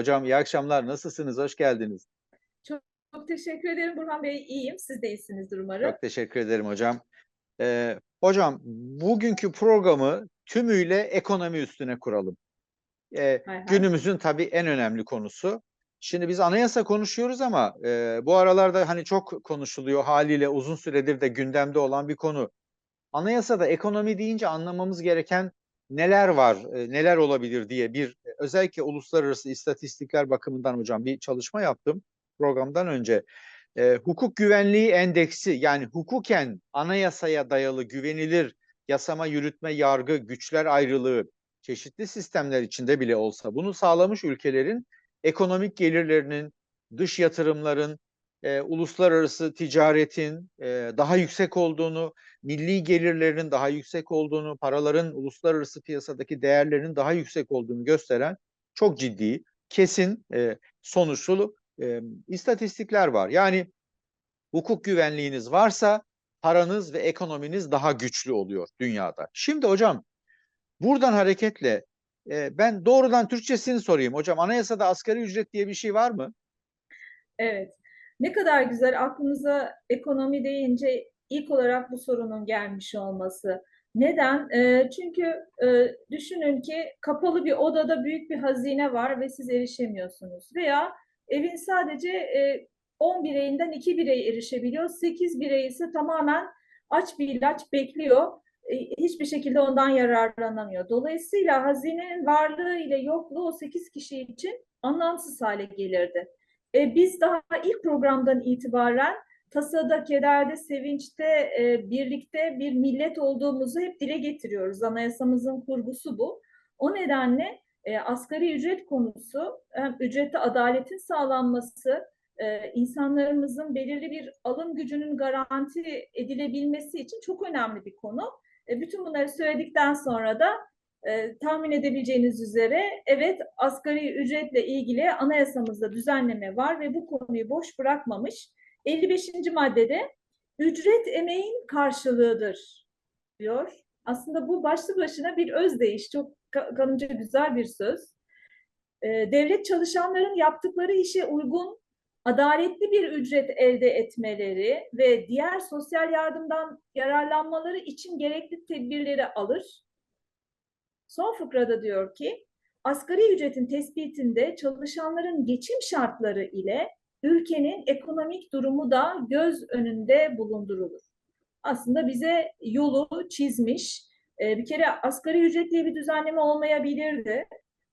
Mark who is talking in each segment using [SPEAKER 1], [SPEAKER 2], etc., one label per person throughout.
[SPEAKER 1] Hocam iyi akşamlar. Nasılsınız? Hoş geldiniz.
[SPEAKER 2] Çok, çok teşekkür ederim Burhan Bey. İyiyim. Siz de iyisinizdir umarım.
[SPEAKER 1] Çok teşekkür ederim hocam. Ee, hocam bugünkü programı tümüyle ekonomi üstüne kuralım. Ee,
[SPEAKER 2] Hay hay.
[SPEAKER 1] günümüzün tabii en önemli konusu. Şimdi biz anayasa konuşuyoruz ama e, bu aralarda hani çok konuşuluyor haliyle uzun süredir de gündemde olan bir konu. Anayasada ekonomi deyince anlamamız gereken neler var, e, neler olabilir diye bir e, özellikle uluslararası istatistikler bakımından hocam bir çalışma yaptım programdan önce. E, hukuk güvenliği endeksi yani hukuken anayasaya dayalı güvenilir yasama, yürütme, yargı, güçler ayrılığı çeşitli sistemler içinde bile olsa bunu sağlamış ülkelerin ekonomik gelirlerinin, dış yatırımların, e, uluslararası ticaretin e, daha yüksek olduğunu, milli gelirlerinin daha yüksek olduğunu, paraların uluslararası piyasadaki değerlerinin daha yüksek olduğunu gösteren çok ciddi, kesin, e, sonuçlu e, istatistikler var. Yani hukuk güvenliğiniz varsa paranız ve ekonominiz daha güçlü oluyor dünyada. Şimdi hocam buradan hareketle e, ben doğrudan Türkçesini sorayım. Hocam anayasada asgari ücret diye bir şey var mı?
[SPEAKER 2] Evet. Ne kadar güzel aklınıza ekonomi deyince ilk olarak bu sorunun gelmiş olması. Neden? Ee, çünkü e, düşünün ki kapalı bir odada büyük bir hazine var ve siz erişemiyorsunuz. Veya evin sadece e, 10 bireyinden 2 birey erişebiliyor. 8 birey ise tamamen aç bir ilaç bekliyor. E, hiçbir şekilde ondan yararlanamıyor. Dolayısıyla hazinenin varlığı ile yokluğu o 8 kişi için anlamsız hale gelirdi. E, biz daha ilk programdan itibaren tasada, kederde, sevinçte e, birlikte bir millet olduğumuzu hep dile getiriyoruz. Anayasamızın kurgusu bu. O nedenle e, asgari ücret konusu, hem ücrette adaletin sağlanması, e, insanlarımızın belirli bir alım gücünün garanti edilebilmesi için çok önemli bir konu. E, bütün bunları söyledikten sonra da e, tahmin edebileceğiniz üzere evet asgari ücretle ilgili anayasamızda düzenleme var ve bu konuyu boş bırakmamış. 55. maddede ücret emeğin karşılığıdır diyor. Aslında bu başlı başına bir özdeyiş. Çok kanımca güzel bir söz. E, devlet çalışanların yaptıkları işe uygun adaletli bir ücret elde etmeleri ve diğer sosyal yardımdan yararlanmaları için gerekli tedbirleri alır. Son fıkrada diyor ki, asgari ücretin tespitinde çalışanların geçim şartları ile ülkenin ekonomik durumu da göz önünde bulundurulur. Aslında bize yolu çizmiş. Ee, bir kere asgari ücret diye bir düzenleme olmayabilirdi.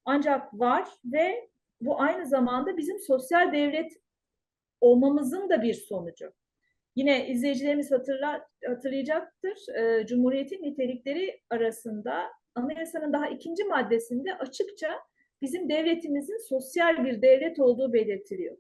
[SPEAKER 2] Ancak var ve bu aynı zamanda bizim sosyal devlet olmamızın da bir sonucu. Yine izleyicilerimiz hatırla, hatırlayacaktır. E, Cumhuriyetin nitelikleri arasında anayasanın daha ikinci maddesinde açıkça bizim devletimizin sosyal bir devlet olduğu belirtiliyor.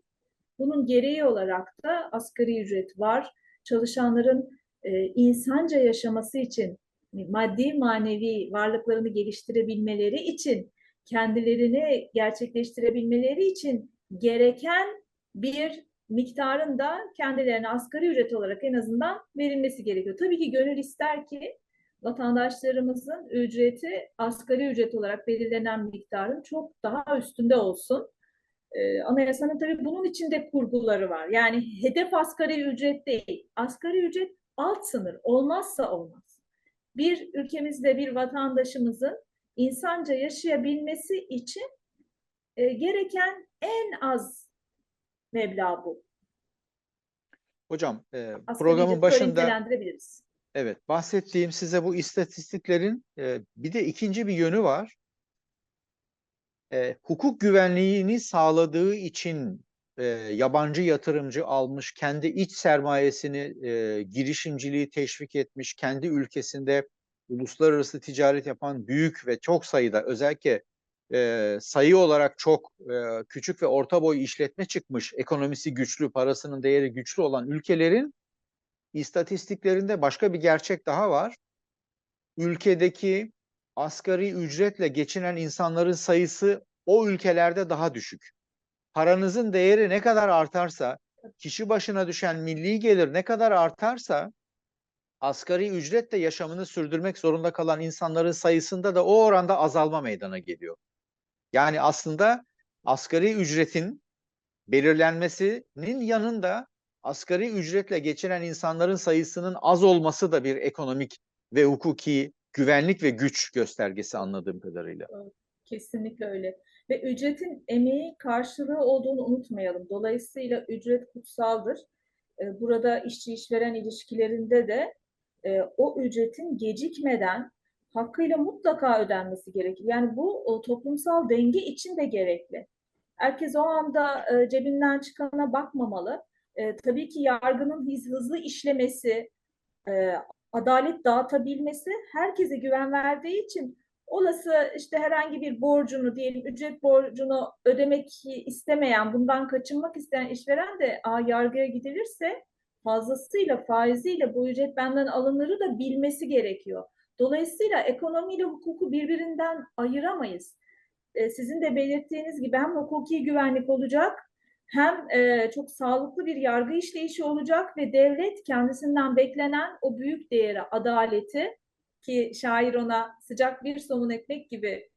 [SPEAKER 2] Bunun gereği olarak da asgari ücret var. Çalışanların e, insanca yaşaması için, maddi manevi varlıklarını geliştirebilmeleri için, kendilerini gerçekleştirebilmeleri için gereken bir miktarın da kendilerine asgari ücret olarak en azından verilmesi gerekiyor. Tabii ki gönül ister ki vatandaşlarımızın ücreti asgari ücret olarak belirlenen miktarın çok daha üstünde olsun. Ee, anayasanın tabii bunun içinde kurguları var. Yani hedef asgari ücret değil. Asgari ücret alt sınır. Olmazsa olmaz. Bir ülkemizde bir vatandaşımızın insanca yaşayabilmesi için e, gereken en az meblağ bu.
[SPEAKER 1] Hocam e,
[SPEAKER 2] Asgari
[SPEAKER 1] programın başında. Evet bahsettiğim size bu istatistiklerin e, bir de ikinci bir yönü var. E, hukuk güvenliğini sağladığı için e, yabancı yatırımcı almış, kendi iç sermayesini, e, girişimciliği teşvik etmiş, kendi ülkesinde uluslararası ticaret yapan büyük ve çok sayıda özellikle e, sayı olarak çok e, küçük ve orta boy işletme çıkmış, ekonomisi güçlü, parasının değeri güçlü olan ülkelerin istatistiklerinde başka bir gerçek daha var. Ülkedeki asgari ücretle geçinen insanların sayısı o ülkelerde daha düşük. Paranızın değeri ne kadar artarsa, kişi başına düşen milli gelir ne kadar artarsa, asgari ücretle yaşamını sürdürmek zorunda kalan insanların sayısında da o oranda azalma meydana geliyor. Yani aslında asgari ücretin belirlenmesinin yanında asgari ücretle geçiren insanların sayısının az olması da bir ekonomik ve hukuki güvenlik ve güç göstergesi anladığım kadarıyla.
[SPEAKER 2] Kesinlikle öyle. Ve ücretin emeği karşılığı olduğunu unutmayalım. Dolayısıyla ücret kutsaldır. Ee, Burada işçi işveren ilişkilerinde de e, o ücretin gecikmeden hakkıyla mutlaka ödenmesi gerekir. Yani bu toplumsal denge için de gerekli. Herkes o anda e, cebinden çıkana bakmamalı. E, tabii ki yargının hız- hızlı işlemesi, e, adalet dağıtabilmesi herkese güven verdiği için olası işte herhangi bir borcunu diyelim ücret borcunu ödemek istemeyen, bundan kaçınmak isteyen işveren de a, yargıya gidilirse fazlasıyla faiziyle bu ücret benden alınırı da bilmesi gerekiyor. Dolayısıyla ekonomiyle hukuku birbirinden ayıramayız. E, sizin de belirttiğiniz gibi hem hukuki güvenlik olacak hem e, çok sağlıklı bir yargı işleyişi olacak ve devlet kendisinden beklenen o büyük değeri, adaleti ki şair ona sıcak bir somun ekmek gibi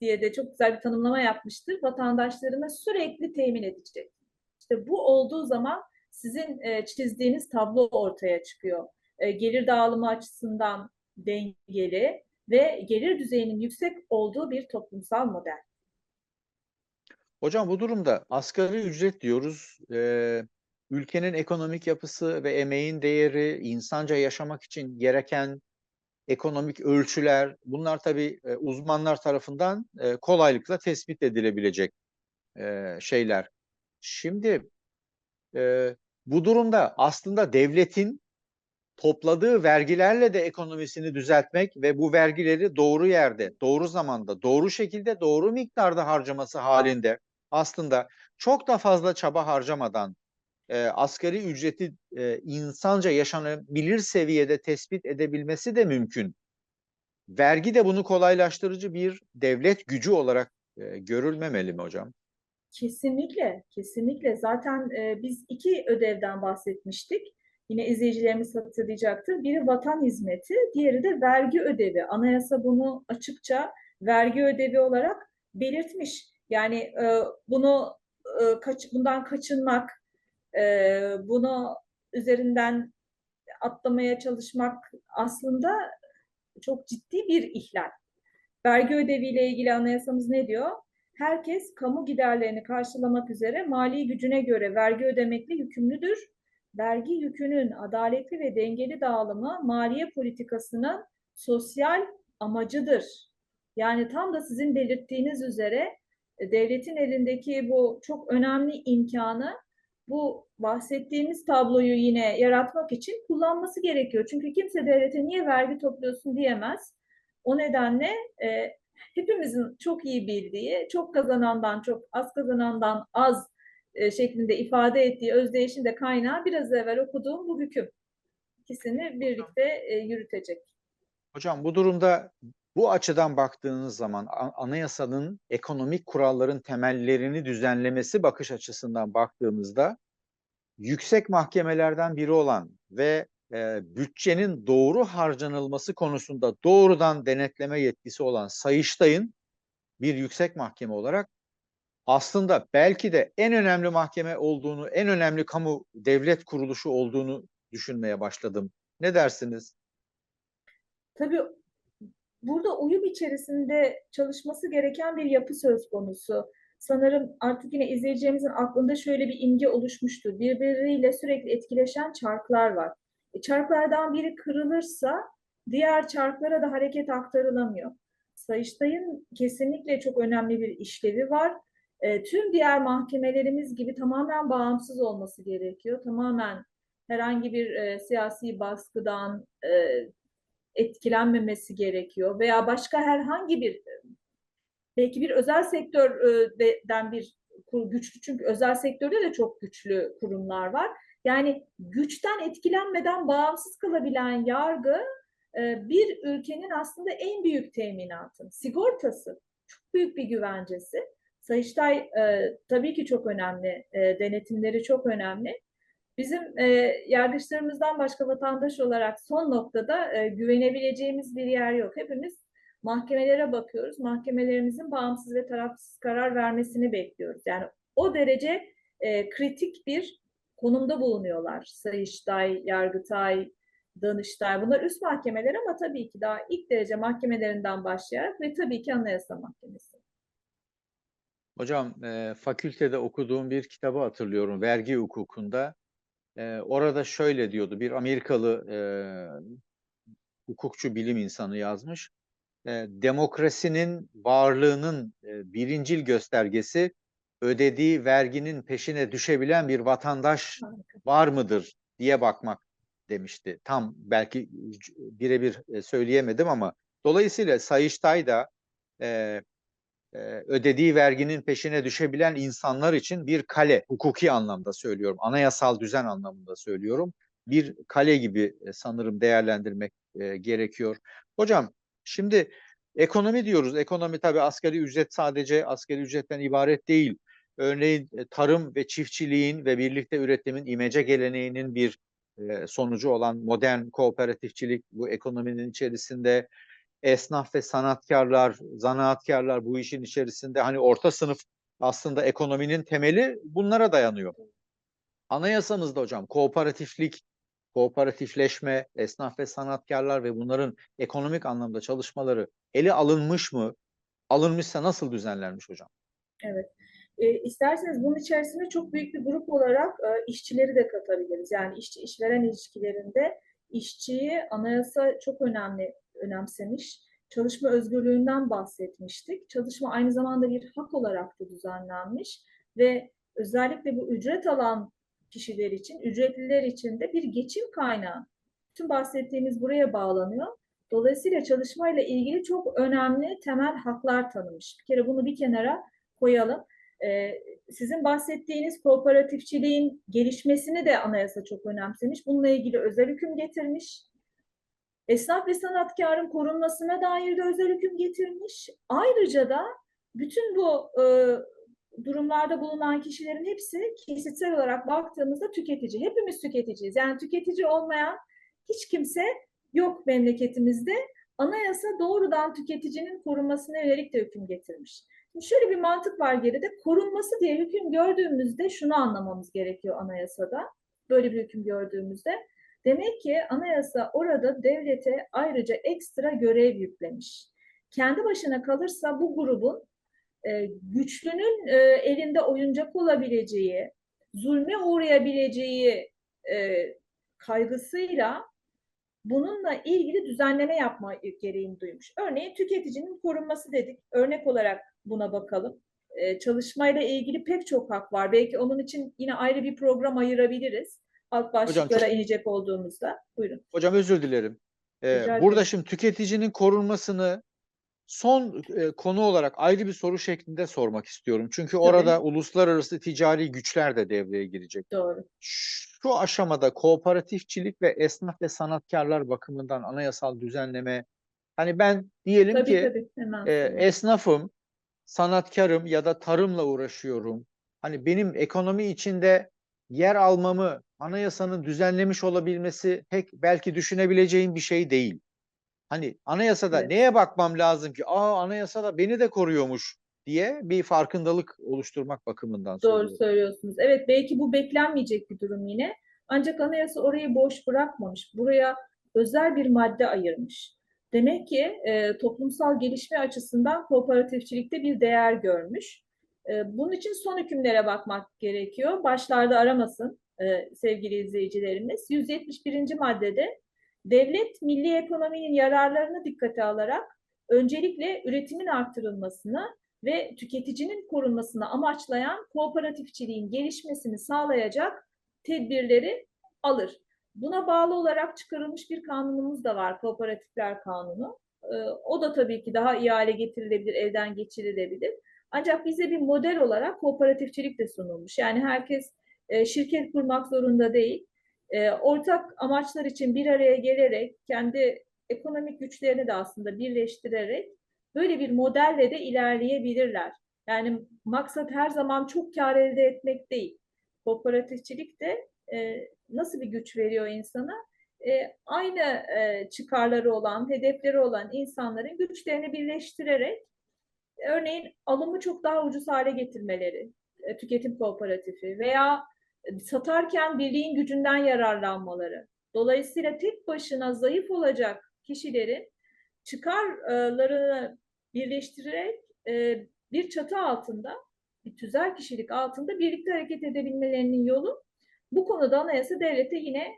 [SPEAKER 2] diye de çok güzel bir tanımlama yapmıştır. Vatandaşlarına sürekli temin edecek. İşte bu olduğu zaman sizin e, çizdiğiniz tablo ortaya çıkıyor. E, gelir dağılımı açısından dengeli ve gelir düzeyinin yüksek olduğu bir toplumsal model.
[SPEAKER 1] Hocam bu durumda asgari ücret diyoruz. Ee, ülkenin ekonomik yapısı ve emeğin değeri, insanca yaşamak için gereken ekonomik ölçüler, bunlar tabii e, uzmanlar tarafından e, kolaylıkla tespit edilebilecek e, şeyler. Şimdi e, bu durumda aslında devletin topladığı vergilerle de ekonomisini düzeltmek ve bu vergileri doğru yerde, doğru zamanda, doğru şekilde, doğru miktarda harcaması halinde aslında çok da fazla çaba harcamadan e, asgari ücreti e, insanca yaşanabilir seviyede tespit edebilmesi de mümkün. Vergi de bunu kolaylaştırıcı bir devlet gücü olarak e, görülmemeli mi hocam?
[SPEAKER 2] Kesinlikle, kesinlikle. Zaten e, biz iki ödevden bahsetmiştik. Yine izleyicilerimiz hatırlayacaktır. Biri vatan hizmeti, diğeri de vergi ödevi. Anayasa bunu açıkça vergi ödevi olarak belirtmiş. Yani e, bunu e, kaç, bundan kaçınmak, e, bunu üzerinden atlamaya çalışmak aslında çok ciddi bir ihlal. Vergi ödeviyle ilgili anayasamız ne diyor? Herkes kamu giderlerini karşılamak üzere mali gücüne göre vergi ödemekle yükümlüdür. Vergi yükünün adaletli ve dengeli dağılımı maliye politikasının sosyal amacıdır. Yani tam da sizin belirttiğiniz üzere devletin elindeki bu çok önemli imkanı bu bahsettiğimiz tabloyu yine yaratmak için kullanması gerekiyor. Çünkü kimse devlete niye vergi topluyorsun diyemez. O nedenle e, hepimizin çok iyi bildiği, çok kazanandan çok, az kazanandan az e, şeklinde ifade ettiği özdeyişin de kaynağı biraz evvel okuduğum bu hüküm. İkisini birlikte e, yürütecek.
[SPEAKER 1] Hocam bu durumda bu açıdan baktığınız zaman anayasanın ekonomik kuralların temellerini düzenlemesi bakış açısından baktığımızda yüksek mahkemelerden biri olan ve e, bütçenin doğru harcanılması konusunda doğrudan denetleme yetkisi olan Sayıştay'ın bir yüksek mahkeme olarak aslında belki de en önemli mahkeme olduğunu, en önemli kamu devlet kuruluşu olduğunu düşünmeye başladım. Ne dersiniz?
[SPEAKER 2] Tabii burada uyum içerisinde çalışması gereken bir yapı söz konusu. Sanırım artık yine izleyeceğimizin aklında şöyle bir imge oluşmuştur. Birbiriyle sürekli etkileşen çarklar var. E, çarklardan biri kırılırsa diğer çarklara da hareket aktarılamıyor. Sayıştay'ın kesinlikle çok önemli bir işlevi var. E, tüm diğer mahkemelerimiz gibi tamamen bağımsız olması gerekiyor. Tamamen herhangi bir e, siyasi baskıdan, e, etkilenmemesi gerekiyor veya başka herhangi bir belki bir özel sektörden bir güçlü çünkü özel sektörde de çok güçlü kurumlar var. Yani güçten etkilenmeden bağımsız kalabilen yargı e, bir ülkenin aslında en büyük teminatı, sigortası, çok büyük bir güvencesi. Sayıştay e, tabii ki çok önemli, e, denetimleri çok önemli. Bizim e, yargıçlarımızdan başka vatandaş olarak son noktada e, güvenebileceğimiz bir yer yok. Hepimiz mahkemelere bakıyoruz. Mahkemelerimizin bağımsız ve tarafsız karar vermesini bekliyoruz. Yani o derece e, kritik bir konumda bulunuyorlar. Sayıştay, Yargıtay, Danıştay. Bunlar üst mahkemeler ama tabii ki daha ilk derece mahkemelerinden başlayarak ve tabii ki Anayasa Mahkemesi.
[SPEAKER 1] Hocam e, fakültede okuduğum bir kitabı hatırlıyorum vergi hukukunda. E, orada şöyle diyordu bir Amerikalı e, hukukçu bilim insanı yazmış. E, demokrasinin varlığının e, birincil göstergesi ödediği verginin peşine düşebilen bir vatandaş var mıdır diye bakmak demişti. Tam belki birebir söyleyemedim ama dolayısıyla Sayıştay da e, ödediği verginin peşine düşebilen insanlar için bir kale, hukuki anlamda söylüyorum, anayasal düzen anlamında söylüyorum. Bir kale gibi e, sanırım değerlendirmek e, gerekiyor. Hocam şimdi ekonomi diyoruz. Ekonomi tabii asgari ücret sadece asgari ücretten ibaret değil. Örneğin e, tarım ve çiftçiliğin ve birlikte üretimin imece geleneğinin bir e, sonucu olan modern kooperatifçilik bu ekonominin içerisinde esnaf ve sanatkarlar, zanaatkarlar bu işin içerisinde hani orta sınıf aslında ekonominin temeli bunlara dayanıyor. Anayasamızda hocam kooperatiflik, kooperatifleşme, esnaf ve sanatkarlar ve bunların ekonomik anlamda çalışmaları ele alınmış mı? Alınmışsa nasıl düzenlenmiş hocam?
[SPEAKER 2] Evet. E, isterseniz bunun içerisine çok büyük bir grup olarak e, işçileri de katabiliriz. Yani işçi işveren ilişkilerinde işçiyi anayasa çok önemli önemsemiş. Çalışma özgürlüğünden bahsetmiştik. Çalışma aynı zamanda bir hak olarak da düzenlenmiş ve özellikle bu ücret alan kişiler için, ücretliler için de bir geçim kaynağı. Tüm bahsettiğimiz buraya bağlanıyor. Dolayısıyla çalışmayla ilgili çok önemli temel haklar tanımış. Bir kere bunu bir kenara koyalım. Ee, sizin bahsettiğiniz kooperatifçiliğin gelişmesini de anayasa çok önemsemiş. Bununla ilgili özel hüküm getirmiş. Esnaf ve sanatkarın korunmasına dair de özel hüküm getirmiş. Ayrıca da bütün bu e, durumlarda bulunan kişilerin hepsi kesitsel olarak baktığımızda tüketici. Hepimiz tüketiciyiz. Yani tüketici olmayan hiç kimse yok memleketimizde. Anayasa doğrudan tüketicinin korunmasına yönelik de hüküm getirmiş. Şimdi şöyle bir mantık var geride. Korunması diye hüküm gördüğümüzde şunu anlamamız gerekiyor anayasada. Böyle bir hüküm gördüğümüzde. Demek ki anayasa orada devlete ayrıca ekstra görev yüklemiş. Kendi başına kalırsa bu grubun e, güçlünün e, elinde oyuncak olabileceği, zulme uğrayabileceği e, kaygısıyla bununla ilgili düzenleme yapma gereğini duymuş. Örneğin tüketicinin korunması dedik. Örnek olarak buna bakalım. Ee, çalışmayla ilgili pek çok hak var. Belki onun için yine ayrı bir program ayırabiliriz. Alt başlıklara
[SPEAKER 1] çok-
[SPEAKER 2] inecek olduğumuzda. Buyurun.
[SPEAKER 1] Hocam özür dilerim. Ee,
[SPEAKER 2] Rica
[SPEAKER 1] burada
[SPEAKER 2] ederim.
[SPEAKER 1] şimdi tüketicinin korunmasını son e, konu olarak ayrı bir soru şeklinde sormak istiyorum. Çünkü orada uluslararası ticari güçler de devreye girecek.
[SPEAKER 2] Doğru.
[SPEAKER 1] Şu aşamada kooperatifçilik ve esnaf ve sanatkarlar bakımından anayasal düzenleme hani ben diyelim
[SPEAKER 2] Tabii
[SPEAKER 1] ki
[SPEAKER 2] tabii. Hemen
[SPEAKER 1] e, esnafım, sanatkarım ya da tarımla uğraşıyorum. Hani benim ekonomi içinde yer almamı anayasanın düzenlemiş olabilmesi pek belki düşünebileceğim bir şey değil. Hani anayasada
[SPEAKER 2] Evet.
[SPEAKER 1] neye bakmam lazım ki? Aa anayasada beni de koruyormuş diye bir farkındalık oluşturmak bakımından
[SPEAKER 2] Doğru
[SPEAKER 1] söylüyorum.
[SPEAKER 2] söylüyorsunuz. Evet belki bu beklenmeyecek bir durum yine. Ancak anayasa orayı boş bırakmamış. Buraya özel bir madde ayırmış. Demek ki e, toplumsal gelişme açısından kooperatifçilikte bir değer görmüş. E, bunun için son hükümlere bakmak gerekiyor. Başlarda aramasın e, sevgili izleyicilerimiz. 171. maddede devlet milli ekonominin yararlarını dikkate alarak öncelikle üretimin arttırılmasını ve tüketicinin korunmasını amaçlayan kooperatifçiliğin gelişmesini sağlayacak tedbirleri alır. Buna bağlı olarak çıkarılmış bir kanunumuz da var, Kooperatifler Kanunu. Ee, O da tabii ki daha iyi getirilebilir, elden geçirilebilir. Ancak bize bir model olarak kooperatifçilik de sunulmuş. Yani herkes e, şirket kurmak zorunda değil. E, Ortak amaçlar için bir araya gelerek, kendi ekonomik güçlerini de aslında birleştirerek böyle bir modelle de ilerleyebilirler. Yani maksat her zaman çok kar elde etmek değil. Kooperatifçilik de e, nasıl bir güç veriyor insana? aynı çıkarları olan, hedefleri olan insanların güçlerini birleştirerek örneğin alımı çok daha ucuz hale getirmeleri, tüketim kooperatifi veya satarken birliğin gücünden yararlanmaları. Dolayısıyla tek başına zayıf olacak kişilerin çıkarlarını birleştirerek e, bir çatı altında, bir tüzel kişilik altında birlikte hareket edebilmelerinin yolu bu konuda anayasa devlete yine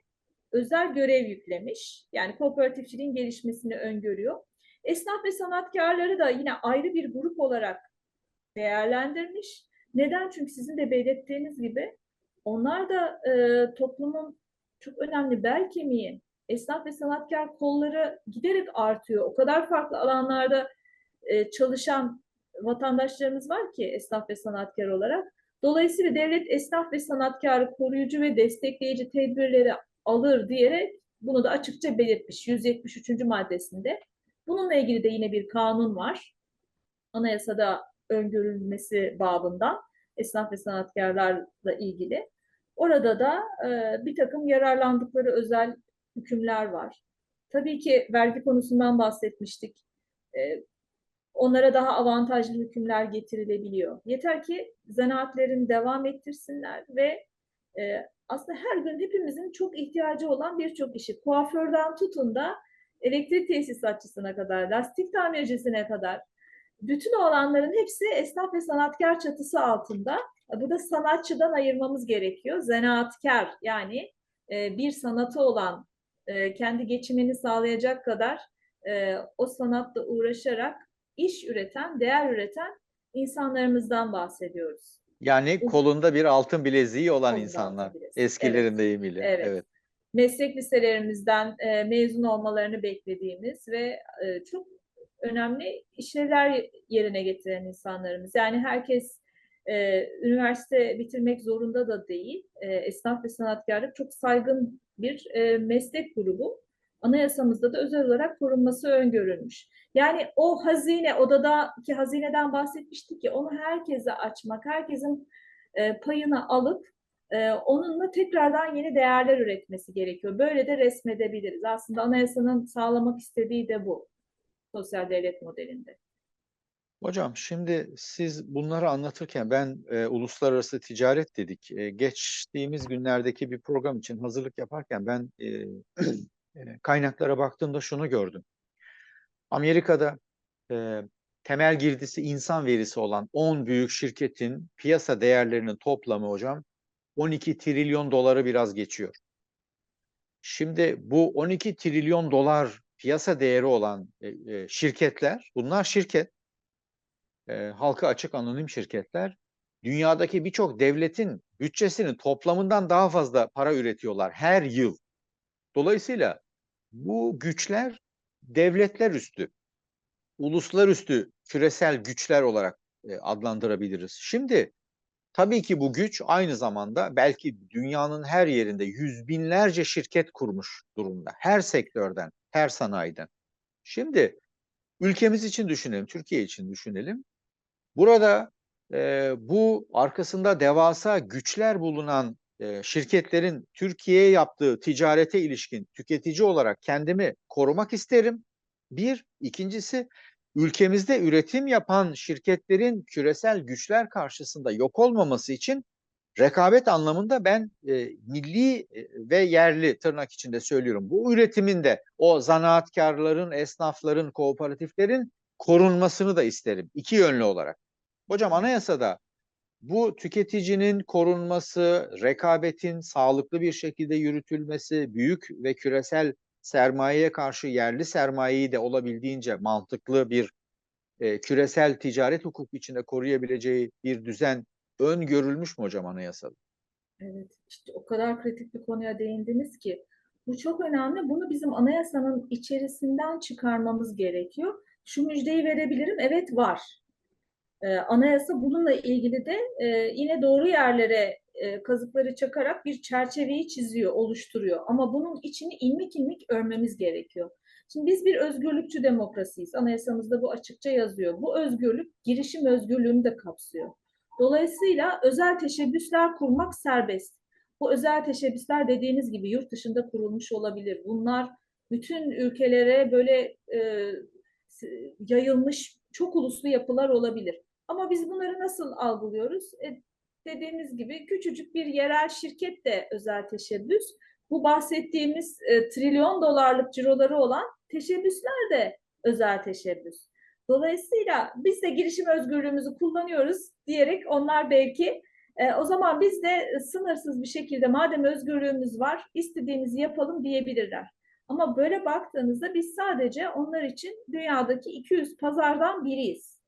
[SPEAKER 2] özel görev yüklemiş. Yani kooperatifçiliğin gelişmesini öngörüyor. Esnaf ve sanatkarları da yine ayrı bir grup olarak değerlendirmiş. Neden? Çünkü sizin de belirttiğiniz gibi onlar da e, toplumun çok önemli bel kemiği. Esnaf ve sanatkar kolları giderek artıyor. O kadar farklı alanlarda e, çalışan vatandaşlarımız var ki esnaf ve sanatkar olarak. Dolayısıyla devlet esnaf ve sanatkarı koruyucu ve destekleyici tedbirleri alır diyerek bunu da açıkça belirtmiş 173. maddesinde. Bununla ilgili de yine bir kanun var. Anayasada öngörülmesi babından esnaf ve sanatkarlarla ilgili. Orada da e, bir takım yararlandıkları özel hükümler var. Tabii ki vergi konusundan bahsetmiştik. E, onlara daha avantajlı hükümler getirilebiliyor. Yeter ki zanaatlerini devam ettirsinler ve e, aslında her gün hepimizin çok ihtiyacı olan birçok işi, kuaförden tutun da elektrik tesisatçısına kadar, lastik tamircisine kadar, bütün o alanların hepsi esnaf ve sanatkar çatısı altında. Burada sanatçıdan ayırmamız gerekiyor. Zanaatkar yani e, bir sanatı olan, e, kendi geçimini sağlayacak kadar e, o sanatla uğraşarak iş üreten, değer üreten insanlarımızdan bahsediyoruz.
[SPEAKER 1] Yani
[SPEAKER 2] Bu-
[SPEAKER 1] kolunda bir altın bileziği olan
[SPEAKER 2] Kolunda
[SPEAKER 1] insanlar.
[SPEAKER 2] bileziği,
[SPEAKER 1] Eskilerin
[SPEAKER 2] evet.
[SPEAKER 1] deyimiyle.
[SPEAKER 2] Evet.
[SPEAKER 1] evet.
[SPEAKER 2] meslek liselerimizden e, mezun olmalarını beklediğimiz ve e, çok önemli işlevler yerine getiren insanlarımız. Yani herkes e, üniversite bitirmek zorunda da değil. E, esnaf ve sanatkarlık çok saygın bir e, meslek grubu. Anayasamızda da özel olarak korunması öngörülmüş. Yani o hazine, odadaki hazineden bahsetmiştik ya, onu herkese açmak, herkesin e, payını alıp e, onunla tekrardan yeni değerler üretmesi gerekiyor. Böyle de resmedebiliriz. Aslında anayasanın sağlamak istediği de bu sosyal devlet modelinde.
[SPEAKER 1] Hocam şimdi siz bunları anlatırken ben e, uluslararası ticaret dedik. E, geçtiğimiz günlerdeki bir program için hazırlık yaparken ben e, e, kaynaklara baktığımda şunu gördüm. Amerika'da e, temel girdisi insan verisi olan 10 büyük şirketin piyasa değerlerinin toplamı hocam 12 trilyon doları biraz geçiyor. Şimdi bu 12 trilyon dolar piyasa değeri olan e, e, şirketler, bunlar şirket, e, halka açık anonim şirketler, dünyadaki birçok devletin bütçesinin toplamından daha fazla para üretiyorlar her yıl. Dolayısıyla bu güçler devletler üstü, uluslar üstü küresel güçler olarak e, adlandırabiliriz. Şimdi tabii ki bu güç aynı zamanda belki dünyanın her yerinde yüz binlerce şirket kurmuş durumda. Her sektörden, her sanayiden. Şimdi ülkemiz için düşünelim, Türkiye için düşünelim. Burada e, bu arkasında devasa güçler bulunan e, şirketlerin Türkiye'ye yaptığı ticarete ilişkin tüketici olarak kendimi korumak isterim. Bir, ikincisi ülkemizde üretim yapan şirketlerin küresel güçler karşısında yok olmaması için rekabet anlamında ben e, milli ve yerli tırnak içinde söylüyorum. Bu üretimin de o zanaatkarların, esnafların, kooperatiflerin korunmasını da isterim. iki yönlü olarak. Hocam anayasada bu tüketicinin korunması, rekabetin sağlıklı bir şekilde yürütülmesi, büyük ve küresel sermayeye karşı yerli sermayeyi de olabildiğince mantıklı bir e, küresel ticaret hukuku içinde koruyabileceği bir düzen öngörülmüş mü hocam anayasada?
[SPEAKER 2] Evet, işte o kadar kritik bir konuya değindiniz ki bu çok önemli. Bunu bizim anayasanın içerisinden çıkarmamız gerekiyor. Şu müjdeyi verebilirim, evet var. Ee, anayasa bununla ilgili de e, yine doğru yerlere e, kazıkları çakarak bir çerçeveyi çiziyor, oluşturuyor. Ama bunun içini ilmik ilmik örmemiz gerekiyor. Şimdi biz bir özgürlükçü demokrasiyiz. Anayasamızda bu açıkça yazıyor. Bu özgürlük girişim özgürlüğünü de kapsıyor. Dolayısıyla özel teşebbüsler kurmak serbest. Bu özel teşebbüsler dediğiniz gibi yurt dışında kurulmuş olabilir. Bunlar bütün ülkelere böyle e, yayılmış çok uluslu yapılar olabilir. Ama biz bunları nasıl algılıyoruz? E, dediğimiz gibi küçücük bir yerel şirket de özel teşebbüs. Bu bahsettiğimiz e, trilyon dolarlık ciroları olan teşebbüsler de özel teşebbüs. Dolayısıyla biz de girişim özgürlüğümüzü kullanıyoruz diyerek onlar belki e, o zaman biz de sınırsız bir şekilde madem özgürlüğümüz var istediğimizi yapalım diyebilirler. Ama böyle baktığınızda biz sadece onlar için dünyadaki 200 pazardan biriyiz.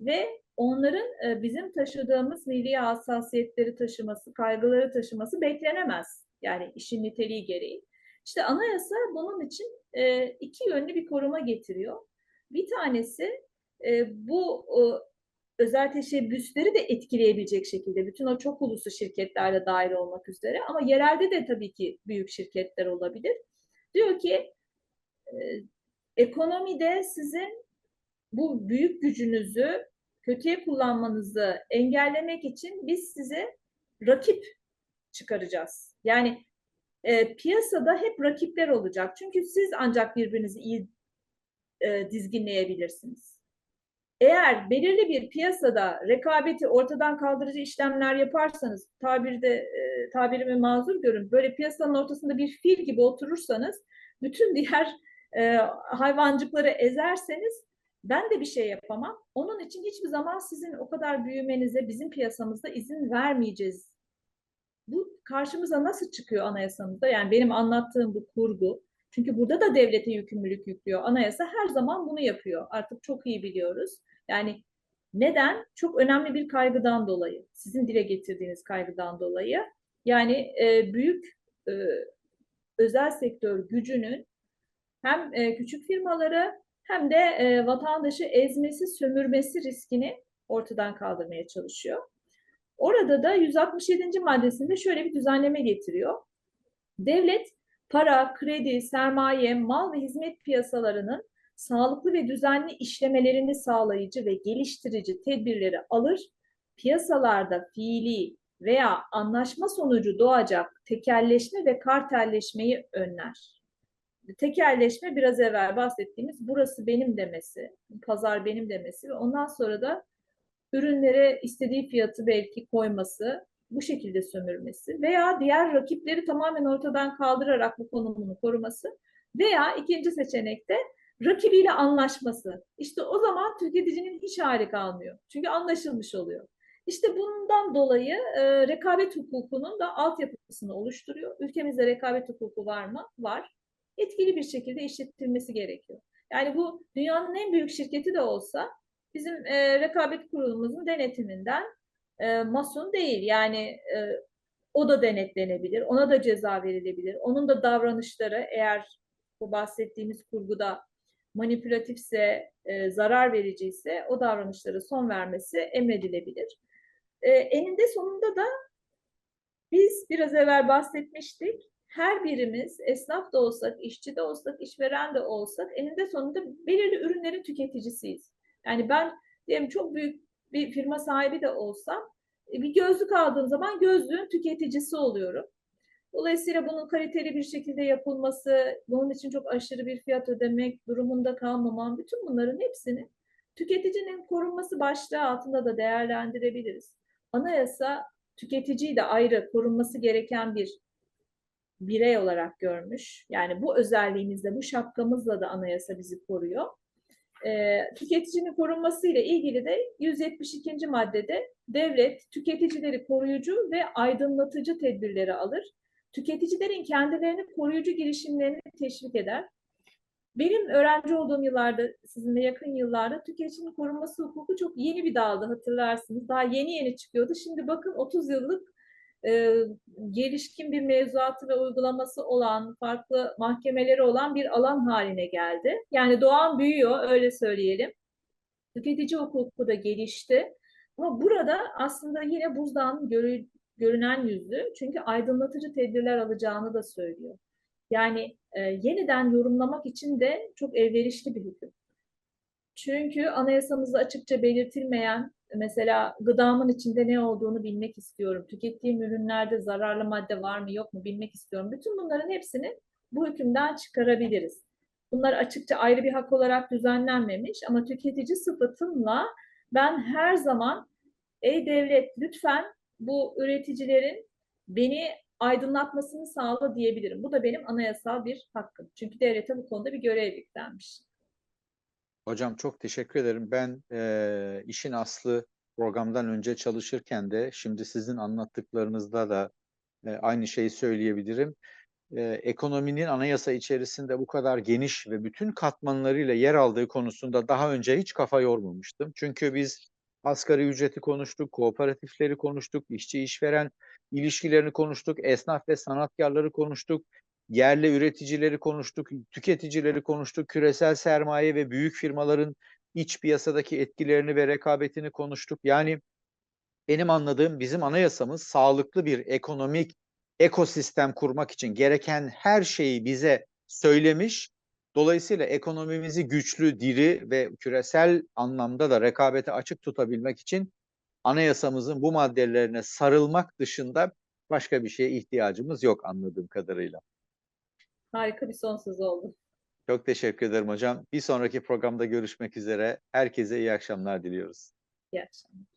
[SPEAKER 2] Ve onların e, bizim taşıdığımız milli hassasiyetleri taşıması, kaygıları taşıması beklenemez. Yani işin niteliği gereği. İşte anayasa bunun için e, iki yönlü bir koruma getiriyor. Bir tanesi e, bu özel teşebbüsleri de etkileyebilecek şekilde bütün o çok uluslu şirketlerle dahil olmak üzere ama yerelde de tabii ki büyük şirketler olabilir. Diyor ki e, ekonomide sizin bu büyük gücünüzü kötüye kullanmanızı engellemek için biz size rakip çıkaracağız. Yani e, piyasada hep rakipler olacak. Çünkü siz ancak birbirinizi iyi e, dizginleyebilirsiniz. Eğer belirli bir piyasada rekabeti ortadan kaldırıcı işlemler yaparsanız, tabirde e, tabirimi mazur görün, böyle piyasanın ortasında bir fil gibi oturursanız, bütün diğer e, hayvancıkları ezerseniz ben de bir şey yapamam. Onun için hiçbir zaman sizin o kadar büyümenize bizim piyasamızda izin vermeyeceğiz. Bu karşımıza nasıl çıkıyor anayasamızda? Yani benim anlattığım bu kurgu. Çünkü burada da devlete yükümlülük yüklüyor. Anayasa her zaman bunu yapıyor. Artık çok iyi biliyoruz. Yani neden? Çok önemli bir kaygıdan dolayı. Sizin dile getirdiğiniz kaygıdan dolayı. Yani e, büyük e, özel sektör gücünün hem e, küçük firmaları hem de e, vatandaşı ezmesi, sömürmesi riskini ortadan kaldırmaya çalışıyor. Orada da 167. maddesinde şöyle bir düzenleme getiriyor. Devlet para, kredi, sermaye, mal ve hizmet piyasalarının sağlıklı ve düzenli işlemelerini sağlayıcı ve geliştirici tedbirleri alır, piyasalarda fiili veya anlaşma sonucu doğacak tekelleşme ve kartelleşmeyi önler. Tekelleşme biraz evvel bahsettiğimiz burası benim demesi, pazar benim demesi ve ondan sonra da ürünlere istediği fiyatı belki koyması, bu şekilde sömürmesi veya diğer rakipleri tamamen ortadan kaldırarak bu konumunu koruması veya ikinci seçenekte rakibiyle anlaşması. İşte o zaman tüketicinin hiç hali kalmıyor. Çünkü anlaşılmış oluyor. İşte bundan dolayı e, rekabet hukukunun da altyapısını oluşturuyor. Ülkemizde rekabet hukuku var mı? Var. Etkili bir şekilde işletilmesi gerekiyor. Yani bu dünyanın en büyük şirketi de olsa bizim e, rekabet kurulumuzun denetiminden e, masun değil. Yani e, o da denetlenebilir, ona da ceza verilebilir. Onun da davranışları eğer bu bahsettiğimiz kurguda manipülatifse, e, zarar vericiyse o davranışlara son vermesi emredilebilir. E, eninde sonunda da biz biraz evvel bahsetmiştik. Her birimiz esnaf da olsak, işçi de olsak, işveren de olsak eninde sonunda belirli ürünlerin tüketicisiyiz. Yani ben diyelim çok büyük bir firma sahibi de olsam e, bir gözlük aldığım zaman gözlüğün tüketicisi oluyorum. Dolayısıyla bunun kaliteli bir şekilde yapılması, bunun için çok aşırı bir fiyat ödemek durumunda kalmamam, bütün bunların hepsini tüketicinin korunması başlığı altında da değerlendirebiliriz. Anayasa tüketiciyi de ayrı korunması gereken bir birey olarak görmüş. Yani bu özelliğimizle, bu şapkamızla da anayasa bizi koruyor. E, tüketicinin korunması ile ilgili de 172. maddede devlet tüketicileri koruyucu ve aydınlatıcı tedbirleri alır. Tüketicilerin kendilerini koruyucu girişimlerini teşvik eder. Benim öğrenci olduğum yıllarda, sizinle yakın yıllarda tüketicinin korunması hukuku çok yeni bir daldı hatırlarsınız. Daha yeni yeni çıkıyordu. Şimdi bakın 30 yıllık e, gelişkin bir mevzuatı ve uygulaması olan, farklı mahkemeleri olan bir alan haline geldi. Yani doğan büyüyor, öyle söyleyelim. Tüketici hukuku da gelişti. Ama burada aslında yine buzdağın görü, görünen yüzü. Çünkü aydınlatıcı tedbirler alacağını da söylüyor. Yani e, yeniden yorumlamak için de çok elverişli bir hüküm. Çünkü anayasamızda açıkça belirtilmeyen mesela gıdamın içinde ne olduğunu bilmek istiyorum. Tükettiğim ürünlerde zararlı madde var mı yok mu bilmek istiyorum. Bütün bunların hepsini bu hükümden çıkarabiliriz. Bunlar açıkça ayrı bir hak olarak düzenlenmemiş ama tüketici sıfatımla ben her zaman ey devlet lütfen bu üreticilerin beni aydınlatmasını sağla diyebilirim. Bu da benim anayasal bir hakkım. Çünkü devlete bu konuda bir görev yüklenmiş.
[SPEAKER 1] Hocam çok teşekkür ederim. Ben eee, işin aslı programdan önce çalışırken de şimdi sizin anlattıklarınızda da e, aynı şeyi söyleyebilirim. E, ekonominin anayasa içerisinde bu kadar geniş ve bütün katmanlarıyla yer aldığı konusunda daha önce hiç kafa yormamıştım. Çünkü biz asgari ücreti konuştuk, kooperatifleri konuştuk, işçi işveren ilişkilerini konuştuk, esnaf ve sanatkarları konuştuk, yerli üreticileri konuştuk, tüketicileri konuştuk, küresel sermaye ve büyük firmaların iç piyasadaki etkilerini ve rekabetini konuştuk. Yani benim anladığım bizim anayasamız sağlıklı bir ekonomik ekosistem kurmak için gereken her şeyi bize söylemiş. Dolayısıyla ekonomimizi güçlü, diri ve küresel anlamda da rekabete açık tutabilmek için anayasamızın bu maddelerine sarılmak dışında başka bir şeye ihtiyacımız yok anladığım kadarıyla.
[SPEAKER 2] Harika bir son söz oldu.
[SPEAKER 1] Çok teşekkür ederim hocam. Bir sonraki programda görüşmek üzere. Herkese iyi akşamlar diliyoruz.
[SPEAKER 2] İyi akşamlar.